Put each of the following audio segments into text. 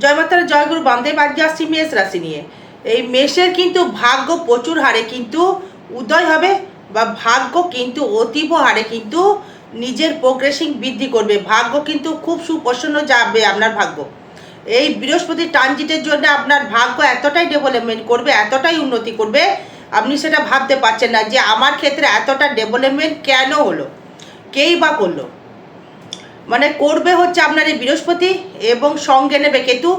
জয় মাতারা জয়গুরু বান্ধব আজকে আসছি মেষ রাশি নিয়ে। এই মেষের কিন্তু ভাগ্য প্রচুর হারে কিন্তু উদয় হবে বা ভাগ্য কিন্তু অতীব হারে কিন্তু নিজের প্রোগ্রেসিং বৃদ্ধি করবে। ভাগ্য কিন্তু খুব সুপ্রসন্ন যাবে আপনার ভাগ্য। এই বৃহস্পতি ট্রানজিটের জন্য আপনার ভাগ্য এতটাই ডেভেলপমেন্ট করবে, এতটাই উন্নতি করবে, আপনি সেটা ভাবতে পারছেন না যে আমার ক্ষেত্রে এতটা ডেভেলপমেন্ট কেন হলো? কেই বা করল? মানে করবে হচ্ছে আপনার এই বৃহস্পতি এবং সঙ্গে নেবে কেতু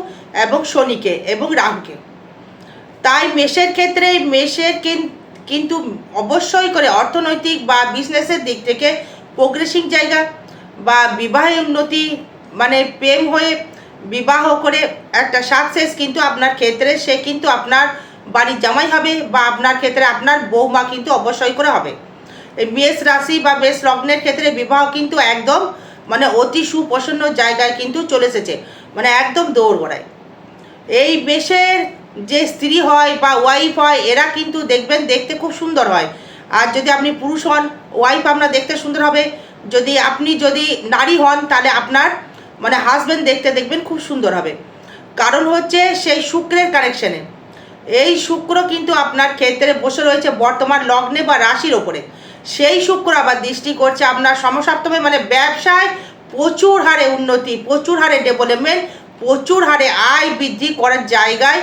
এবং শনিকে এবং রামকে। তাই মেষের ক্ষেত্রে, মেষের কিন্তু অবশ্যই করে অর্থনৈতিক বা বিজনেসের দিক থেকে প্রোগ্রেসিং জায়গা বা বিবাহে উন্নতি মানে প্রেম হয়ে বিবাহ করে একটা সাকসেস কিন্তু আপনার ক্ষেত্রে সে কিন্তু আপনার বাড়ির জামাই হবে বা আপনার ক্ষেত্রে আপনার বৌমা কিন্তু অবশ্যই করে হবে। এই মেষ রাশি বা মেষ লগ্নের ক্ষেত্রে বিবাহ কিন্তু একদম মানে অতি সুপ্রসন্ন জায়গায় কিন্তু চলে এসেছে। মানে একদম দৌড় গড়ায় এই মেষের যে স্ত্রী হয় বা ওয়াইফ হয়, এরা কিন্তু দেখবেন দেখতে খুব সুন্দর হয়। আর যদি আপনি পুরুষ হন ওয়াইফ আপনার দেখতে সুন্দর হবে। যদি আপনি যদি নারী হন, তাহলে আপনার মানে হাজব্যান্ড দেখতে দেখবেন খুব সুন্দর হবে। কারণ হচ্ছে সেই শুক্রের কানেকশানে এই শুক্র কিন্তু আপনার ক্ষেত্রে বসে রয়েছে বর্তমান লগ্নে বা রাশির ওপরে। সেই শুক্র আবার দৃষ্টি করছে আপনার সমসপ্তমে মানে ব্যবসায় প্রচুর হারে উন্নতি, প্রচুর হারে ডেভেলপমেন্ট প্রচুর হারে আয় বৃদ্ধি করার জায়গায়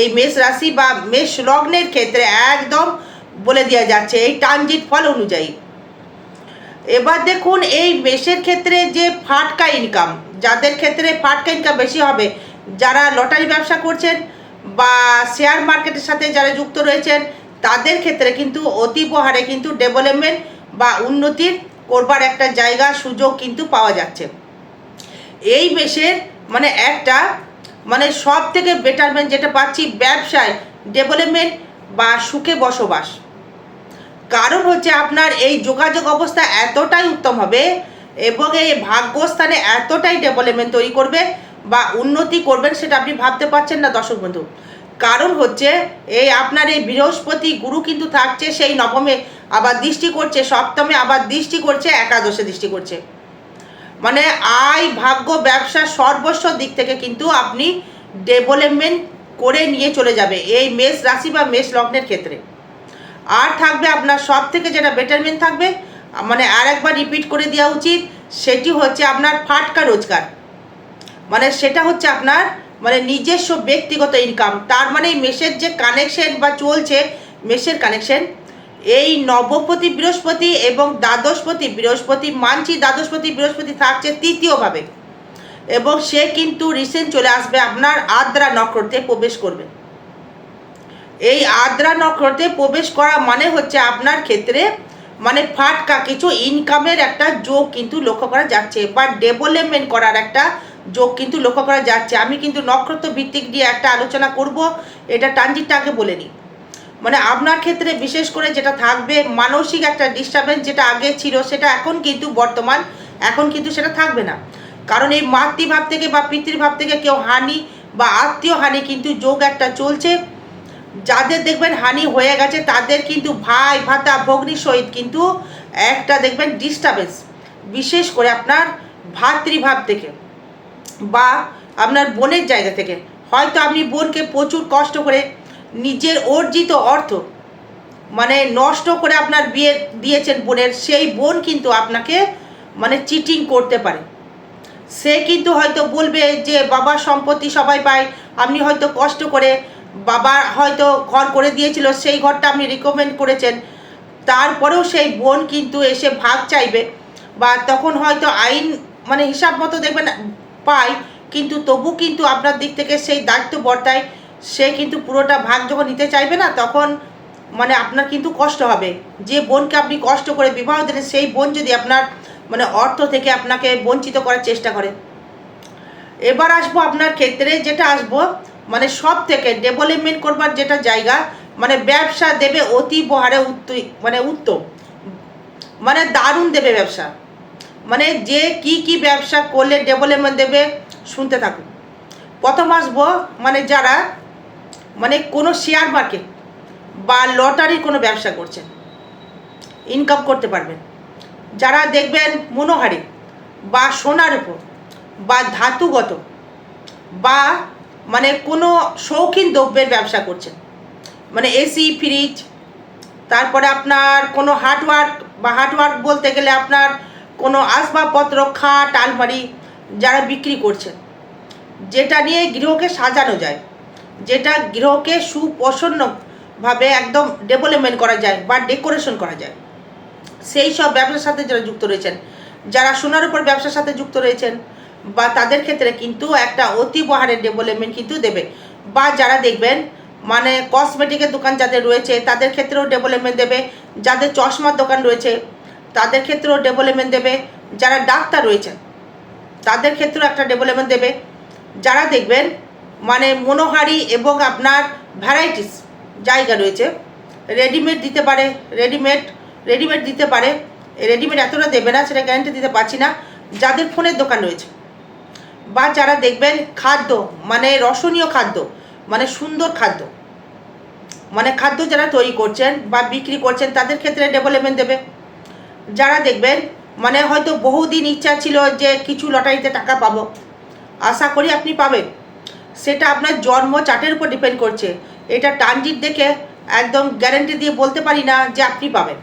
এই মেষ রাশি বা মেষ লগ্নের ক্ষেত্রে একদম বলে দেওয়া যাচ্ছে এই ট্রানজিট ফল অনুযায়ী। এবার দেখুন এই মেষের ক্ষেত্রে যে ফাটকা ইনকাম যাদের ক্ষেত্রে ফাটকা ইনকাম বেশি হবে, যারা লটারি ব্যবসা করছেন বা শেয়ার মার্কেটের সাথে যারা যুক্ত রয়েছেন তাদের ক্ষেত্রে কিন্তু অতীব হারে কিন্তু ডেভেলপমেন্ট বা উন্নতির করবার একটা জায়গা, সুযোগ কিন্তু পাওয়া যাচ্ছে। এই মেষের মানে একটা মানে সব থেকে বেটারমেন্ট যেটা পাচ্ছি ব্যবসায় ডেভেলপমেন্ট বা সুখে বসবাস। কারণ হচ্ছে আপনার এই যোগাযোগ অবস্থা এতটাই উত্তম হবে এবং এই ভাগ্যস্থানে এতটাই ডেভেলপমেন্ট তৈরি করবে বা উন্নতি করবেন সেটা আপনি ভাবতে পারছেন না দর্শক বন্ধু। কারণ হচ্ছে এই আপনার এই বৃহস্পতি গুরু কিন্তু থাকছে সেই নবমে, আবার দৃষ্টি করছে সপ্তমে, আবার দৃষ্টি করছে, একাদশে দৃষ্টি করছে। মানে আয়, ভাগ্য, ব্যবসা সর্বস্ব দিক থেকে কিন্তু আপনি ডেভেলপমেন্ট করে নিয়ে চলে যাবে এই মেষ রাশি বা মেষ লগ্নের ক্ষেত্রে। আর থাকবে আপনার সব থেকে যেটা বেটারমেন্ট থাকবে মানে আর একবার রিপিট করে দেওয়া উচিত, সেটি হচ্ছে আপনার ফাটকা রোজগার। মানে সেটা হচ্ছে আপনার মানে নিজস্ব ব্যক্তিগত ইনকাম তার মানে এই মেষের যে কানেকশন বা চলছে মেষের কানেকশন এই নবপতি বৃহস্পতি এবং দ্বাদশপতি বৃহস্পতি, মানছি দ্বাদশপতি বৃহস্পতি থাকছে তৃতীয়ভাবে। এবং সে কিন্তু রিসেন্ট চলে আসবে আপনার আদ্রা নক্ষত্রে প্রবেশ করবে। এই আদ্রা নক্ষত্রে প্রবেশ করা মানে হচ্ছে আপনার ক্ষেত্রে মানে ফাটকা, কিছু ইনকামের একটা যোগ কিন্তু লক্ষ্য করা যাচ্ছে। বা ডেভেলপমেন্ট করার একটা যোগ কিন্তু লক্ষ্য করা যাচ্ছে। আমি কিন্তু নক্ষত্র ভিত্তিক দিয়ে একটা আলোচনা করব, এটা ট্রানজিটটা আগে বলে নিই। মানে আপনার ক্ষেত্রে বিশেষ করে যেটা থাকবে, মানসিক একটা ডিস্টারবেন্স যেটা আগে ছিল, সেটা এখন কিন্তু বর্তমান, এখন কিন্তু সেটা থাকবে না। কারণ এই মাতৃভাব থেকে বা পিতৃভাব থেকে কেউ হানি বা আত্মীয় হানি কিন্তু যোগ একটা চলছে। যাদের দেখবেন হানি হয়ে গেছে, তাদের কিন্তু ভাই, ভাতা ভগ্নির সহিত কিন্তু একটা দেখবেন ডিস্টারবেন্স বিশেষ করে আপনার ভাতৃভাব থেকে বা আপনার বোনের জায়গা থেকে। হয়তো আপনি বোনকে প্রচুর কষ্ট করে নিজের অর্জিত অর্থ মানে নষ্ট করে আপনার বিয়ে দিয়েছেন বোনের, সেই বোন কিন্তু আপনাকে মানে চিটিং করতে পারে। সে কিন্তু হয়তো বলবে যে বাবার সম্পত্তি সবাই পায়, আপনি হয়তো কষ্ট করে বাবা হয়তো ঘর করে দিয়েছিল, সেই ঘরটা আপনি রিকমেন্ড করেছেন। তারপরেও সেই বোন কিন্তু এসে ভাগ চাইবে বা তখন হয়তো আইন মানে হিসাব মতো দেখবেন পায়, কিন্তু তবু কিন্তু আপনার দিক থেকে সেই দায়িত্ব বর্তায়, সে কিন্তু পুরোটা ভাগ যখন নিতে চাইবে না, তখন মানে আপনার কিন্তু কষ্ট হবে। যে বোনকে আপনি কষ্ট করে বিবাহ দিলেন, সেই বোন যদি আপনার মানে অর্থ থেকে আপনাকে বঞ্চিত করার চেষ্টা করে। এবার আসব আপনার ক্ষেত্রে, যেটা আসব মানে সব থেকে ডেভেলপমেন্ট করবার যেটা জায়গা মানে ব্যবসা দেবে অতি বহারে মানে উত্তম। মানে দারুণ দেবে ব্যবসা। মানে যে কি কি ব্যবসা করলে ডেভেলপমেন্ট দেবে শুনতে থাকুন। প্রথম আসব মানে যারা মানে কোনো শেয়ার মার্কেট বা লটারির কোনো ব্যবসা করছেন ইনকাম করতে পারবেন। যারা দেখবেন মনোহারি বা সোনার উপর বা ধাতুগত বা মানে কোনো শৌখিন দ্রব্যের ব্যবসা করছেন। মানে এসি, ফ্রিজ, তারপরে আপনার কোনো হার্ডওয়ার্ক বা হার্ডওয়ার্ক বলতে গেলে আপনার কোনো আসবাবপত্র, খাট, আলমারি যারা বিক্রি করছেন। যেটা নিয়ে গৃহকে সাজানো যায়, যেটা গৃহকে সুপ্রসন্নভাবে একদম ডেভেলপমেন্ট করা যায়, বা ডেকোরেশন করা যায়। সেই সব ব্যবসার সাথে যারা যুক্ত রয়েছেন, যারা সোনার উপর ব্যবসার সাথে যুক্ত রয়েছেন বা তাদের ক্ষেত্রে কিন্তু একটা অতি বহারের ডেভেলপমেন্ট কিন্তু দেবে। বা যারা দেখবেন মানে কসমেটিকের দোকান যাদের রয়েছে, তাদের ক্ষেত্রেও ডেভেলপমেন্ট দেবে। যাদের চশমার দোকান রয়েছে, তাদের ক্ষেত্রেও ডেভেলপমেন্ট দেবে। যারা ডাক্তার রয়েছেন তাদের ক্ষেত্রেও একটা ডেভেলপমেন্ট দেবে। যারা দেখবেন মানে মনোহারি এবং আপনার ভ্যারাইটিস জায়গা রয়েছে রেডিমেড দিতে পারে রেডিমেড রেডিমেড দিতে পারে। রেডিমেড এতটা দেবে না, সেটা গ্যারান্টি দিতে পারছি না। যাদের ফোনের দোকান রয়েছে বা যারা দেখবেন খাদ্য মানে রসনীয় খাদ্য মানে সুন্দর খাদ্য মানে খাদ্য যারা তৈরি করছেন বা বিক্রি করছেন, তাদের ক্ষেত্রে ডেভেলপমেন্ট দেবে। যারা দেখবেন মানে হয়তো বহুদিন ইচ্ছা ছিল যে কিছু লটারিতে টাকা পাবো, আশা করি আপনি পাবেন। সেটা আপনার জন্ম চার্টের উপর ডিপেন্ড করছে। এটা ট্রানজিট দেখে একদম গ্যারেন্টি দিয়ে বলতে পারি না যে আপনি পাবেন।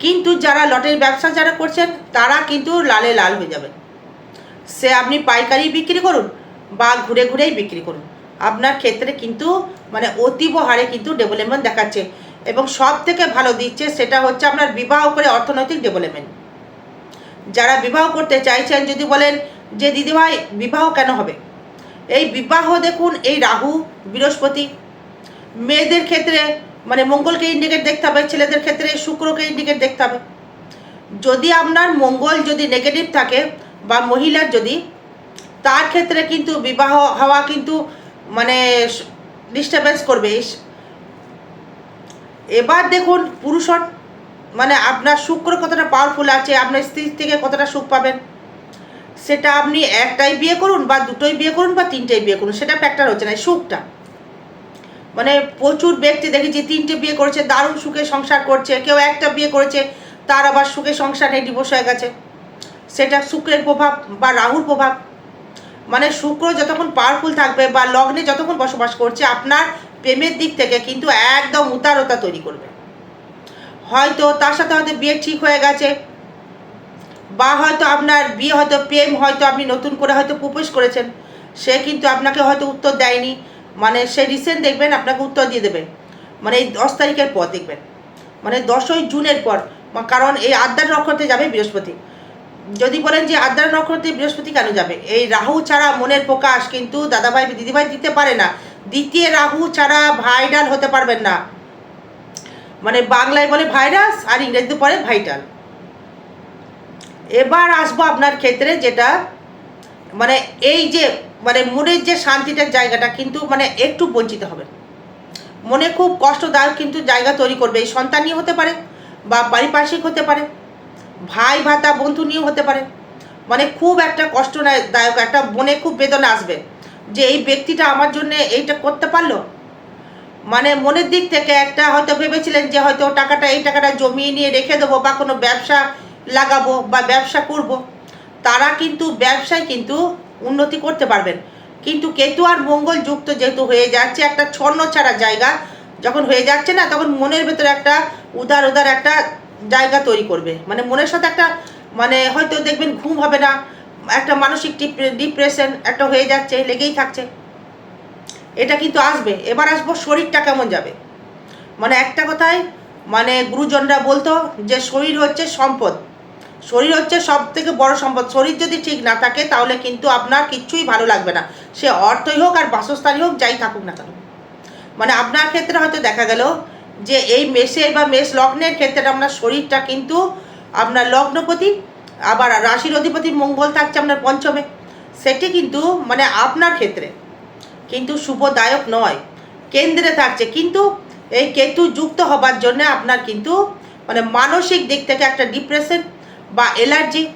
কিন্তু যারা লটারির ব্যবসা যারা করছেন, তারা কিন্তু লালে লাল হয়ে যাবেন। সে আপনি পাইকারি বিক্রি করুন বা ঘুরে ঘুরেই বিক্রি করুন। আপনার ক্ষেত্রে কিন্তু মানে অতীব হারে কিন্তু ডেভেলপমেন্ট দেখাচ্ছে এবং সব থেকে ভালো দিচ্ছে সেটা হচ্ছে আপনার বিবাহ করে অর্থনৈতিক ডেভেলপমেন্ট যারা বিবাহ করতে চাইছেন যদি বলেন যে দিদিভাই বিবাহ কেন হবে? এই বিবাহ দেখুন, এই রাহু, বৃহস্পতি, মেয়েদের ক্ষেত্রে মানে মঙ্গলকে ইন্ডিকেট দেখতে হবে, ছেলেদের ক্ষেত্রে শুক্রকে ইন্ডিকেট দেখতে হবে। যদি আপনার মঙ্গল যদি নেগেটিভ থাকে বা মহিলার যদি, তার ক্ষেত্রে কিন্তু বিবাহ হওয়া কিন্তু মানে ডিস্টারবেন্স করবে। এবার দেখুন পুরুষর মানে আপনার শুক্র কতটা পাওয়ারফুল আছে, আপনার স্ত্রী থেকে কতটা সুখ পাবেন, সেটা আপনি একটাই বিয়ে করুন বা দুটোই বিয়ে করুন বা তিনটেই বিয়ে করুন, সেটা ফ্যাক্টর হচ্ছে না সুখটা। মানে প্রচুর ব্যক্তি দেখেছি তিনটে বিয়ে করেছে, দারুণ সুখে সংসার করছে, কেউ একটা বিয়ে করেছে, তার আবার সুখে সংসার নেই ডিভোর্স হয়ে গেছে। সেটা শুক্রের প্রভাব বা রাহুর প্রভাব। মানে শুক্র যতক্ষণ পাওয়ারফুল থাকবে বা লগ্নে যতক্ষণ বসবাস করছে, আপনার প্রেমের দিক থেকে কিন্তু একদম উতারতা তৈরি করবে। হয়তো তার সাথে হয়তো বিয়ে ঠিক হয়ে গেছে, বা হয়তো আপনার বিয়ে হয়তো প্রেম হয়তো আপনি নতুন করে হয়তো প্রপোজ করেছেন, সে কিন্তু আপনাকে হয়তো উত্তর দেয়নি। মানে সে রিসেন্ট দেখবেন, আপনাকে উত্তর দিয়ে দেবে। মানে এই দশ তারিখের পর দেখবেন। মানে দশই জুনের পর, কারণ এই আদ্যার নক্ষত্রে যাবে বৃহস্পতি। যদি বলেন যে আদ্যার নক্ষত্রে বৃহস্পতি কেন যাবে? এই রাহু ছাড়া মনের প্রকাশ কিন্তু দাদাভাই দিদিভাই দিতে পারে না। দ্বিতীয় রাহু ছাড়া ভাইরাল হতে পারবেন না। মানে বাংলায় বলে ভাইরাস আর ইংরেজিতে পড়ে ভাইটাল। এবার আসব আপনার ক্ষেত্রে যেটা মানে এই যে মানে মনের যে শান্তিটার জায়গাটা কিন্তু মানে একটু বঞ্চিত হবে মনে খুব কষ্টদায়ক কিন্তু জায়গা তৈরি করবে। এই সন্তান নিয়ে হতে পারে বা পারিপার্শ্বিক হতে পারে। ভাই ভাতা বন্ধু নিয়েও হতে পারে। মানে খুব একটা কষ্টদায়ক, একটা মনে খুব বেদনা আসবে যে এই ব্যক্তিটা আমার জন্য এইটা করতে পারল। মানে মনের দিক থেকে একটা হয়তো ভেবেছিলেন যে হয়তো টাকাটা, এই টাকাটা জমিয়ে নিয়ে রেখে দেবো বা কোনো ব্যবসা লাগাবো বা ব্যবসা করব। তারা কিন্তু ব্যবসায় কিন্তু উন্নতি করতে পারবেন। কিন্তু কেতু আর মঙ্গল যুক্ত যেহেতু হয়ে যাচ্ছে একটা ছন্ন ছাড়া জায়গা, যখন হয়ে যাচ্ছে না, তখন মনের ভেতরে একটা উদার উদার একটা জায়গা তৈরি করবে। মানে মনের সাথে একটা মানে হয়তো দেখবেন ঘুম হবে না, একটা মানসিক ডিপ্রেশন একটা হয়ে যাচ্ছে, লেগেই থাকছে। এটা কিন্তু আসবে। এবার আসব শরীরটা কেমন যাবে? মানে একটা কথায় মানে গুরুজনরা বলতো যে শরীর হচ্ছে সম্পদ। শরীর হচ্ছে সব থেকে বড় সম্পদ। শরীর যদি ঠিক না থাকে, তাহলে কিন্তু আপনার কিচ্ছুই ভালো লাগবে না। সে অর্থই হোক আর বাসস্থানই হোক, যাই থাকুক না কেন। মানে আপনার ক্ষেত্রে হয়তো দেখা গেল যে এই মেষের বা মেষ লগ্নের ক্ষেত্রে আপনার শরীরটা কিন্তু আপনার লগ্নপতি, আবার রাশির অধিপতি মঙ্গল থাকছে আপনার পঞ্চমে। সেটি কিন্তু মানে আপনার ক্ষেত্রে কিন্তু শুভদায়ক নয়। কেন্দ্রে থাকছে। কিন্তু এই কেতু যুক্ত হবার জন্য আপনার কিন্তু মানে মানসিক দিক থেকে একটা ডিপ্রেশন বা এলার্জি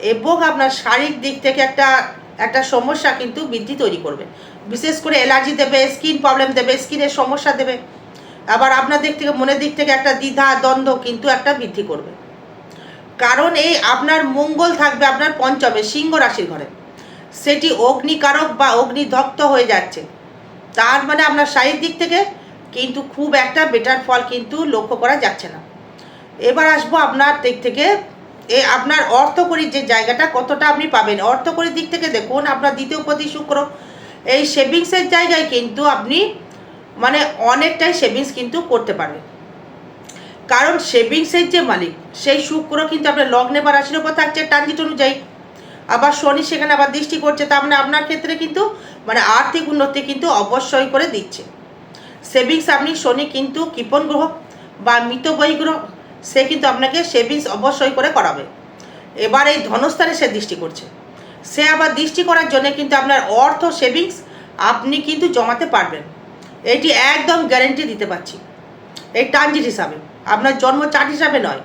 এবং আপনার শারীরিক দিক থেকে একটা একটা সমস্যা কিন্তু বৃদ্ধি তৈরি করবে। বিশেষ করে অ্যালার্জি দেবে, স্কিন প্রবলেম দেবে, স্কিনের সমস্যা দেবে। আবার আপনার দিক থেকে, মনের দিক থেকে একটা দ্বিধা, দ্বন্দ্ব কিন্তু একটা বৃদ্ধি করবে। কারণ এই আপনার মঙ্গল থাকবে আপনার পঞ্চমে, সিংহ রাশির ঘরে। সেটি অগ্নিকারক বা অগ্নিদগ্ধ হয়ে যাচ্ছে। তার মানে আপনার শারীরিক দিক থেকে কিন্তু খুব একটা বেটার ফল কিন্তু লক্ষ্য করা যাচ্ছে না। এবার আসব আপনার দিক থেকে, এ আপনার অর্থকরীর যে জায়গাটা কতটা আপনি পাবেন? অর্থকরীর দিক থেকে দেখুন, আপনার দ্বিতীয় প্রতি শুক্র, এই সেভিংসের জায়গায় কিন্তু আপনি মানে অনেকটাই সেভিংস কিন্তু করতে পারবেন কারণ সেভিংসের যে মালিক, সেই শুক্র কিন্তু আপনার লগ্নে বা রাশির উপর থাকছে ট্রানজিট অনুযায়ী। আবার শনি সেখানে আবার দৃষ্টি করছে, তার মানে আপনার ক্ষেত্রে কিন্তু মানে আর্থিক উন্নতি কিন্তু অবশ্যই করে দিচ্ছে। সেভিংস আপনি শনি কিন্তু কৃপণ গ্রহ বা মৃত গ্রহ, সে কিন্তু আপনাকে সেভিংস অবশ্যই করে করাবে। এবার এই ধনস্থানে সে দৃষ্টি করছে। সে আবার দৃষ্টি করার জন্য কিন্তু আপনার অর্থ সেভিংস আপনি কিন্তু জমাতে পারবেন। এটি একদম গ্যারেন্টি দিতে পারছি। এই ট্রানজিট হিসাবে। আপনার জন্ম চার্ট হিসাবে নয়।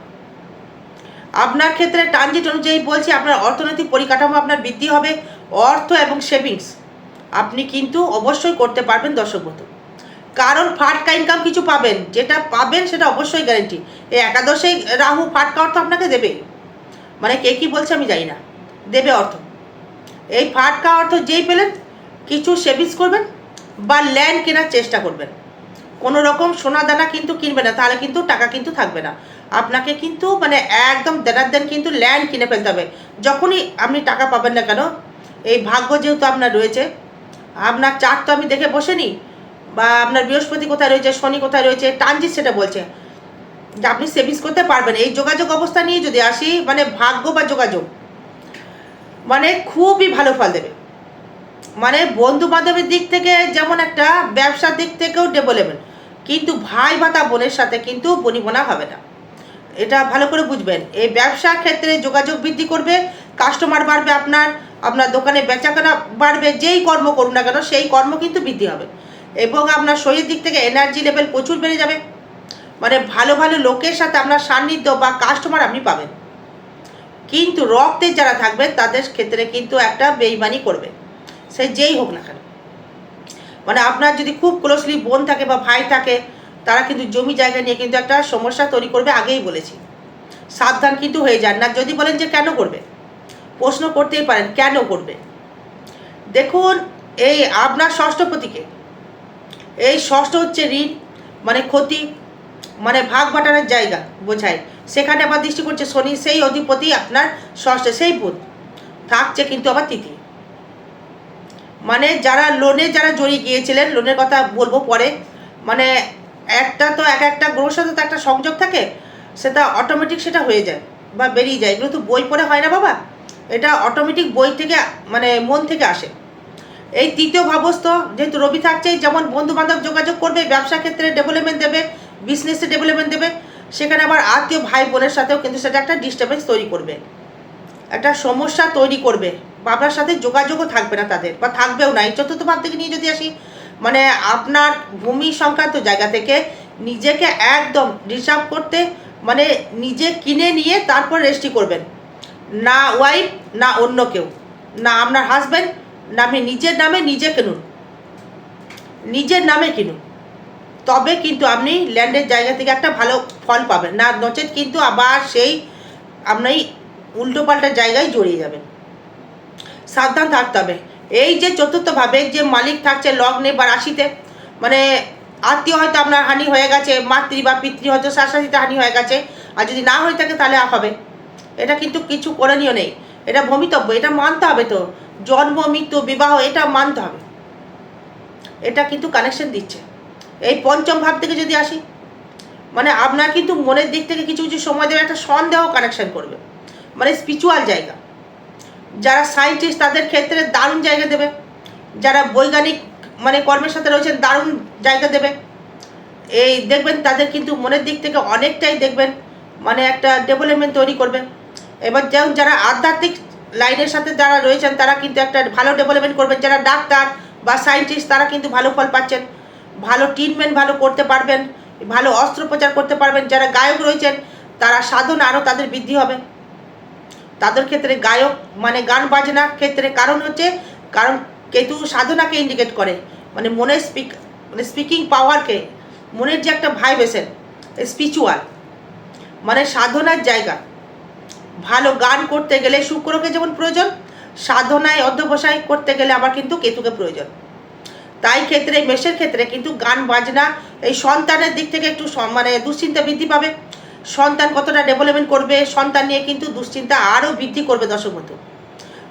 আপনার ক্ষেত্রে ট্রানজিট অনুযায়ী বলছি, আপনার অর্থনৈতিক পরিকাঠামো আপনার বৃদ্ধি হবে, অর্থ এবং সেভিংস আপনি কিন্তু অবশ্যই করতে পারবেন দর্শক বন্ধু। কারণ ফাটকা ইনকাম কিছু পাবেন, যেটা পাবেন সেটা অবশ্যই গ্যারেন্টি এই একাদশে রাহু ফাটকা অর্থ আপনাকে দেবে মানে কে কী বলছে আমি জানি না। দেবে অর্থ। এই ফাটকা অর্থ যেই পেলেন, কিছু সেভিংস করবেন বা ল্যান্ড কেনার চেষ্টা করবেন। কোনো রকম সোনা দানা কিন্তু কিনবে না, তাহলে কিন্তু টাকা কিন্তু থাকবে না। আপনাকে কিন্তু মানে একদম দেনার দেন কিন্তু ল্যান্ড কিনে ফেলতে হবে। যখনই আপনি টাকা পাবেন না কেন, এই ভাগ্য যেহেতু আপনার রয়েছে, আপনার চার্ট তো আমি দেখে বসেনি, বা আপনার বৃহস্পতি কোথায় রয়েছে, শনি কোথায় রয়েছে, ট্রানজিট সেটা বলছে। যে আপনি সেভিংস করতে পারবেন। এই যোগাযোগ অবস্থা নিয়ে যদি আসি মানে ভাগ্য বা যোগাযোগ মানে খুবই ভালো ফল দেবে। মানে বন্ধু বান্ধবের দিক থেকে যেমন একটা ব্যবসার দিক থেকেও ডেভেলপমেন্ট কিন্তু ভাই ভাতা বোনের সাথে কিন্তু বনিবনা হবে না। এটা ভালো করে বুঝবেন। এই ব্যবসার ক্ষেত্রে যোগাযোগ বৃদ্ধি করবে কাস্টমার বাড়বে আপনার আপনার দোকানে বেচাকেনা বাড়বে, যেই কর্ম করুন না কেন সেই কর্ম কিন্তু বৃদ্ধি হবে। এবং আপনার শরীর দিক থেকে এনার্জি লেভেল প্রচুর বেড়ে যাবে। মানে ভালো ভালো লোকের সাথে আপনার সান্নিধ্য বা কাস্টমার আপনি পাবেন। কিন্তু রক্তের যারা থাকবে তাদের ক্ষেত্রে কিন্তু একটা বেইমানি করবে। সে যেই হোক না কেন। মানে আপনার যদি খুব ক্লোজলি বোন থাকে বা ভাই থাকে, তারা কিন্তু জমি জায়গা নিয়ে কিন্তু একটা সমস্যা তৈরি করবে আগেই বলেছি। সাবধান কিন্তু হয়ে যান না। যদি বলেন যে কেন করবে? প্রশ্ন করতেই পারেন, কেন করবে? দেখুন, এই আপনার ষষ্ঠপতিকে এই ষষ্ঠ হচ্ছে ঋণ মানে ক্ষতি মানে ভাগ বাটানোর জায়গা বোঝায়। সেখানে আবার দৃষ্টি করছে শনি, সেই অধিপতি আপনার ষষ্ঠ, সেই বুধ। থাকছে কিন্তু আবার তৃতীয় মানে যারা লোনে যারা জড়িয়ে গিয়েছিলেন লোনের কথা বলব পরে মানে একটা তো এক একটা গ্রহের সাথে তো একটা সংযোগ থাকে, সেটা অটোমেটিক সেটা হয়ে যায় বা বেরিয়ে যায়। এগুলো তো বই পড়ে হয় না বাবা। এটা অটোমেটিক বই থেকে মানে মন থেকে আসে। এই তৃতীয় ভাবস্থ, যেহেতু রবি থাকছে যেমন বন্ধু বান্ধব যোগাযোগ করবে, ব্যবসা ক্ষেত্রে ডেভেলপমেন্ট দেবে বিজনেসে ডেভেলপমেন্ট দেবে, সেখানে আবার আত্মীয় ভাই বোনের সাথেও কিন্তু সেটা একটা ডিস্টারবেন্স তৈরি করবে। একটা সমস্যা তৈরি করবে। আপনার সাথে যোগাযোগও থাকবে না তাদের, বা থাকবেও না। এই চতুর্থ ভাব থেকে নিয়ে যদি আসি মানে আপনার ভূমি সংক্রান্ত জায়গা থেকে নিজেকে একদম রিজার্ভ করতে মানে নিজে কিনে নিয়ে তারপর রেজিস্ট্রি করবেন। না ওয়াইফ না অন্য কেউ। না আপনার হাজব্যান্ড না আপনি নিজের নামে নিজে কিনুন। নিজের নামে কিনুন। তবে কিন্তু আপনি ল্যান্ডের জায়গা থেকে একটা ভালো ফল পাবেন। না, নচেত কিন্তু আবার সেই আপনি উল্টোপাল্টা জায়গায় জড়িয়ে যাবেন। সাবধান থাকতে হবে। এই যে চতুর্থভাবে যে মালিক থাকছে লগ্নে বা রাশিতে মানে আত্মীয় হয়তো আপনার হানি হয়ে গেছে, মাতৃ বা পিতৃ হয়তো শাশুড়িতে হানি হয়ে গেছে, আর যদি না হয়ে থাকে তাহলে হবে। এটা কিন্তু কিছু করণীয় নেই। এটা ভবিতব্য এটা মানতে হবে তো। জন্ম, মৃত্যু, বিবাহ, এটা মানতে হবে। এটা কিন্তু কানেকশন দিচ্ছে। এই পঞ্চম ভাব থেকে যদি আসি মানে আপনার কিন্তু মনের দিক থেকে কিছু কিছু সময় দেবে একটা সন্দেহ কানেকশন করবে। মানে স্পিরিচুয়াল জায়গা। যারা সায়েন্টিস্ট তাদের ক্ষেত্রে দারুণ জায়গা দেবে। যারা বৈজ্ঞানিক মানে কর্মের সাথে রয়েছেন, দারুণ জায়গা দেবে। এই দেখবেন, তাদের কিন্তু মনের দিক থেকে অনেকটাই দেখবেন মানে একটা ডেভেলপমেন্ট তৈরি করবে। এবার যেমন যারা আধ্যাত্মিক লাইনের সাথে যারা রয়েছেন, তারা কিন্তু একটা ভালো ডেভেলপমেন্ট করবেন। যারা ডাক্তার বা সায়েন্টিস্ট তারা কিন্তু ভালো ফল পাচ্ছেন। ভালো ট্রিটমেন্ট ভালো করতে পারবেন, ভালো অস্ত্রোপচার করতে পারবেন। যারা গায়ক রয়েছেন, তারা সাধন আরও তাদের বৃদ্ধি হবে। তাদের ক্ষেত্রে গায়ক মানে গান বাজনার ক্ষেত্রে কারণ হচ্ছে, কারণ কেতু সাধনাকে ইন্ডিকেট করে। মানে মনের স্পিক মানে স্পিকিং পাওয়ারকে মনের যে একটা ভাইব্রেশন স্পিচুয়াল মানে সাধনার জায়গা। ভালো গান করতে গেলে শুক্রকে যেমন প্রয়োজন, সাধনায় অধ্যবসায় করতে গেলে আবার কিন্তু কেতুকে প্রয়োজন। তাই ক্ষেত্রে, মেষের ক্ষেত্রে কিন্তু গান বাজনা এই সন্তানের দিক থেকে একটু মানে দুশ্চিন্তা বৃদ্ধি পাবে। সন্তান কতটা ডেভেলপমেন্ট করবে, সন্তান নিয়ে কিন্তু দুশ্চিন্তা আরও বৃদ্ধি করবে বন্ধু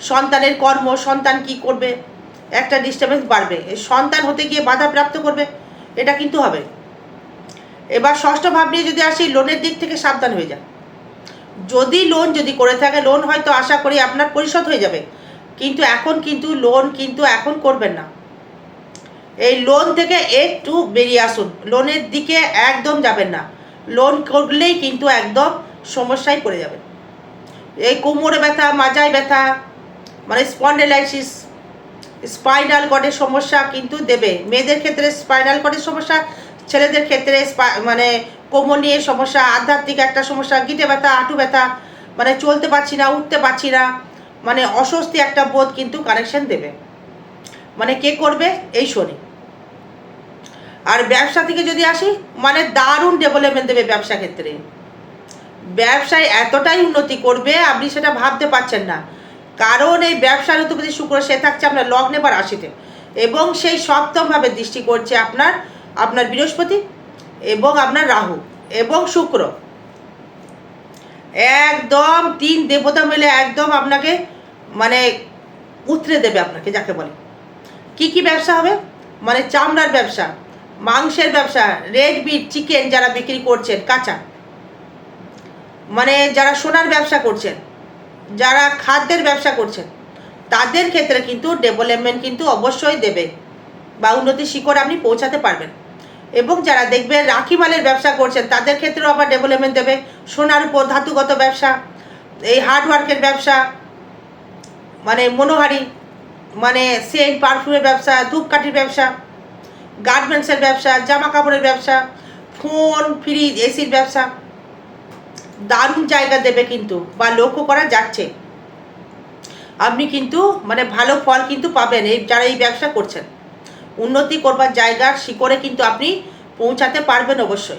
সন্তানের কর্ম, সন্তান কি করবে, একটা ডিস্টারবেন্স বাড়বে। সন্তান হতে গিয়ে বাধা প্রাপ্ত করবে, এটা কিন্তু হবে। এবার ষষ্ঠ ভাব নিয়ে যদি আসি লোনের দিক থেকে সাবধান হয়ে যায় যদি লোন যদি করে থাকে লোন হয়তো আশা করি আপনার পরিশোধ হয়ে যাবে। কিন্তু এখন কিন্তু লোন কিন্তু এখন করবেন না। এই লোন থেকে একটু বেরিয়ে আসুন। লোনের দিকে একদম যাবেন না। লোন করলেই কিন্তু একদম সমস্যায় পড়ে যাবে। এই কোমরে ব্যথা, মাজায় ব্যথা মানে স্পন্ডেলাইসিস স্পাইনাল কর্ডের সমস্যা কিন্তু দেবে। মেয়েদের ক্ষেত্রে স্পাইনাল কর্ডের সমস্যা, ছেলেদের ক্ষেত্রে মানে কোমর নিয়ে সমস্যা, আধ্যাত্মিক একটা সমস্যা, গিটে ব্যথা, হাঁটু ব্যথা মানে চলতে পারছি না, উঠতে পারছি না মানে অস্বস্তি একটা বোধ কিন্তু কানেকশন দেবে। মানে কে করবে? এই শনি। আর ব্যবসা থেকে যদি আসি মানে দারুণ ডেভেলপমেন্ট দেবে ব্যবসা ক্ষেত্রে। ব্যবসায় এতটাই উন্নতি করবে, আপনি সেটা ভাবতে পারছেন না। কারণ এই ব্যবসার অধিপতি শুক্র, সে থাকছে আপনার লগ্নে বা রাশিতে। এবং সেই সপ্তমভাবে দৃষ্টি করছে আপনার আপনার বৃহস্পতি এবং আপনার রাহু এবং শুক্র। একদম তিন দেবতা মিলে একদম আপনাকে মানে উতরে দেবে আপনাকে, যাকে বলে। কি কি ব্যবসা হবে? মানে চামড়ার ব্যবসা। মাংসের ব্যবসা রেড বিট চিকেন যারা বিক্রি করছেন, কাঁচা। মানে যারা সোনার ব্যবসা করছেন, যারা খাদ্যের ব্যবসা করছেন, তাদের ক্ষেত্রে কিন্তু ডেভেলপমেন্ট কিন্তু অবশ্যই দেবে বা উন্নতির শিখরে আপনি পৌঁছাতে পারবেন। এবং যারা দেখবেন রাখি মালের ব্যবসা করছেন, তাদের ক্ষেত্রেও আবার ডেভেলপমেন্ট দেবে। সোনার উপর ধাতুগত ব্যবসা, এই হার্ডওয়ার্কের ব্যবসা মানে মনোহারি মানে সেন্ট পারফিউমের ব্যবসা, ধূপকাঠির ব্যবসা গার্মেন্টসের ব্যবসা জামা কাপড়ের ব্যবসা ফোন ফ্রিজ এসির ব্যবসা। দারুণ জায়গা দেবে কিন্তু, বা লক্ষ্য করা যাচ্ছে। আপনি কিন্তু মানে ভালো ফল কিন্তু পাবেন এই, যারা এই ব্যবসা করছেন। উন্নতি করবার জায়গার শিকড়ে কিন্তু আপনি পৌঁছাতে পারবেন অবশ্যই।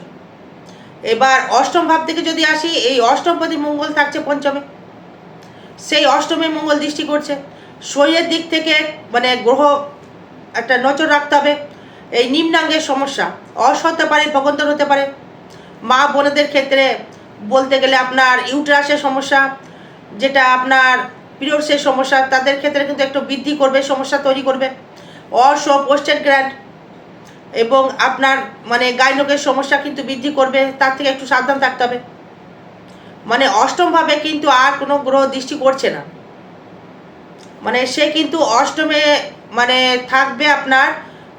এবার অষ্টম ভাব থেকে যদি আসি, এই অষ্টমপতি মঙ্গল থাকছে পঞ্চমে। সেই অষ্টমে মঙ্গল দৃষ্টি করছে। শরীরের দিক থেকে মানে গ্রহ একটা নজর রাখতে হবে। এই নিম্নাঙ্গের সমস্যা। অস হতে পারে, ভগন্তর হতে পারে। মা বোনেদের ক্ষেত্রে বলতে গেলে আপনার ইউট্রাসের সমস্যা, যেটা আপনার পিরিয়ডসের সমস্যা, তাদের ক্ষেত্রে কিন্তু একটু বৃদ্ধি করবে, সমস্যা তৈরি করবে। অস পোস্টেড গ্র্যান্ড এবং আপনার মানে গাইনকের সমস্যা কিন্তু বৃদ্ধি করবে, তার থেকে একটু সাবধান থাকতে হবে। মানে অষ্টমভাবে কিন্তু আর কোনো গ্রহ দৃষ্টি করছে না। মানে সে কিন্তু অষ্টমে মানে থাকবে আপনার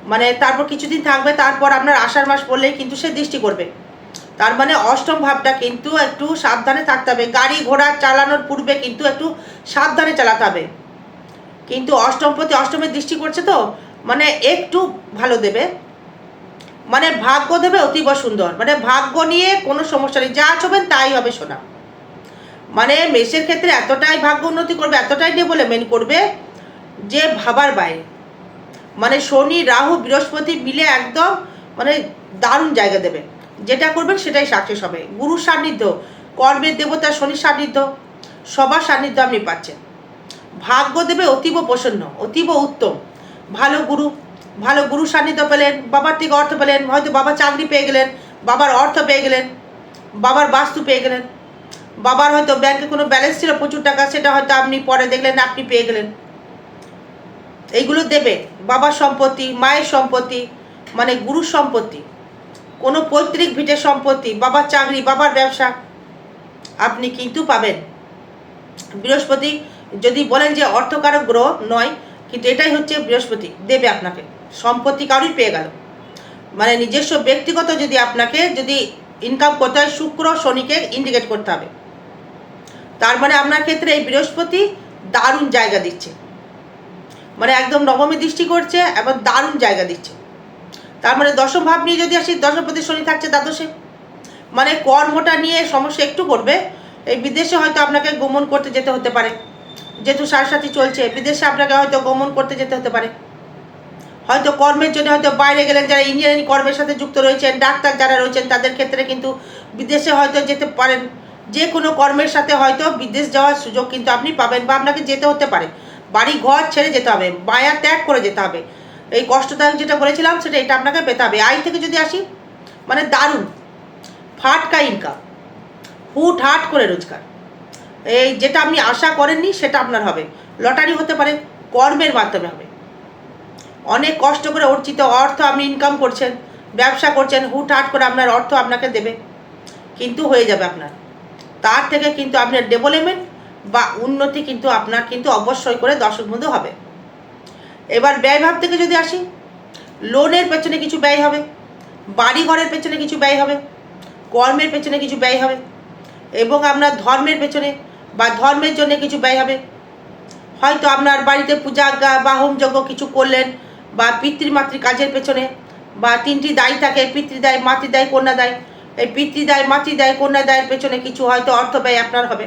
মানে তারপর কিছুদিন থাকবে, তারপর আপনার আষাঢ় মাস পড়লেই কিন্তু সে দৃষ্টি করবে। তার মানে অষ্টম ভাবটা কিন্তু একটু সাবধানে থাকতে হবে। গাড়ি ঘোড়া চালানোর পূর্বে কিন্তু একটু সাবধানে চালাতে হবে। কিন্তু অষ্টম প্রতি অষ্টমের দৃষ্টি করছে তো মানে একটু ভালো দেবে। মানে ভাগ্য দেবে অতীব সুন্দর। মানে ভাগ্য নিয়ে কোনো সমস্যা নেই। যা চবেন তাই হবে শোনা মানে মেষের ক্ষেত্রে এতটাই ভাগ্য উন্নতি করবে, এতটাই ডেভেলপমেন্ট করবে যে ভাবার বাইরে। মানে শনি, রাহু, বৃহস্পতি মিলে একদম মানে দারুণ জায়গা দেবে। যেটা করবেন সেটাই সাকসেস হবে। গুরুর সান্নিধ্য, কর্মের দেবতা শনির সান্নিধ্য, সবার সান্নিধ্য আপনি পাচ্ছেন। ভাগ্য দেবে অতীব প্রসন্ন, অতীব উত্তম। ভালো গুরু ভালো গুরু সান্নিধ্য পেলেন, বাবার থেকে অর্থ পেলেন, হয়তো বাবা চাকরি পেয়ে গেলেন, বাবার অর্থ পেয়ে গেলেন, বাবার বাস্তু পেয়ে গেলেন। বাবার হয়তো ব্যাংকে কোনো ব্যালেন্স ছিল প্রচুর টাকা, সেটা হয়তো আপনি পরে দেখলেন, আপনি পেয়ে গেলেন। এইগুলো দেবে। বাবার সম্পত্তি, মায়ের সম্পত্তি মানে গুরুর সম্পত্তি। কোনো পৈতৃক ভিটের সম্পত্তি, বাবার চাকরি, বাবার ব্যবসা আপনি কিন্তু পাবেন। বৃহস্পতি যদি বলেন যে অর্থকারক গ্রহ নয়, কিন্তু এটাই হচ্ছে বৃহস্পতি, দেবে আপনাকে। সম্পত্তি কারোই পেয়ে গেল। মানে নিজস্ব ব্যক্তিগত যদি আপনাকে, যদি ইনকাম করতে হয়, শুক্র শনিকে ইন্ডিকেট করতে হবে। তার মানে আপনার ক্ষেত্রে এই বৃহস্পতি দারুণ জায়গা দিচ্ছে। মানে একদম নবমী দৃষ্টি করছে, এবং দারুণ জায়গা দিচ্ছে। তার মানে দশম ভাব নিয়ে যদি আসি, দশমপতি শনি থাকছে দ্বাদশে। মানে কর্মটা নিয়ে সমস্যা একটু করবে এই বিদেশে হয়তো আপনাকে গমন করতে যেতে হতে পারে। যেহেতু সাথী চলছে, বিদেশে আপনাকে হয়তো গমন করতে যেতে হতে পারে। হয়তো কর্মের জন্য হয়তো বাইরে গেলেন, যারা ইঞ্জিনিয়ারিং কর্মের সাথে যুক্ত রয়েছেন, ডাক্তার যারা রয়েছেন, তাদের ক্ষেত্রে কিন্তু বিদেশে হয়তো যেতে পারেন। যে কোনো কর্মের সাথে হয়তো বিদেশ যাওয়ার সুযোগ কিন্তু আপনি পাবেন, বা আপনাকে যেতে হতে পারে। বাড়ি ঘর ছেড়ে যেতে হবে, মায়া ত্যাগ করে যেতে হবে। এই কষ্টদায়ক যেটা বলেছিলাম, সেটা এটা আপনাকে পেতে হবে। আয় থেকে যদি আসি মানে দারুণ, ফাটকা ইনকাম হুট হাট করে রোজগার। এই যেটা আপনি আশা করেননি, সেটা আপনার হবে। লটারি হতে পারে, কর্মের মাধ্যমে হবে। অনেক কষ্ট করে অর্জিত অর্থ আপনি ইনকাম করছেন, ব্যবসা করছেন হুট হাট করে আপনার অর্থ আপনাকে দেবে। কিন্তু হয়ে যাবে আপনার। তার থেকে কিন্তু আপনার ডেভেলপমেন্ট বা উন্নতি কিন্তু আপনার কিন্তু অবশ্যই করে দশক মধ্যে হবে। এবার ব্যয়ভাব থেকে যদি আসি, লোনের পেছনে কিছু ব্যয় হবে বাড়ি ঘরের পেছনে কিছু ব্যয় হবে, কর্মের পেছনে কিছু ব্যয় হবে, এবং আপনার ধর্মের পেছনে বা ধর্মের জন্য কিছু ব্যয় হবে। হয়তো আপনার বাড়িতে পূজা বা হোমযজ্ঞ কিছু করলেন, বা পিতৃমাতৃ কাজের পেছনে, বা তিনটি দায় থাকে পিতৃদায় মাতৃদায় কন্যাদায় এই পিতৃদায় মাতৃদায় কন্যাদায়ের পেছনে কিছু হয়তো অর্থ ব্যয় আপনার হবে।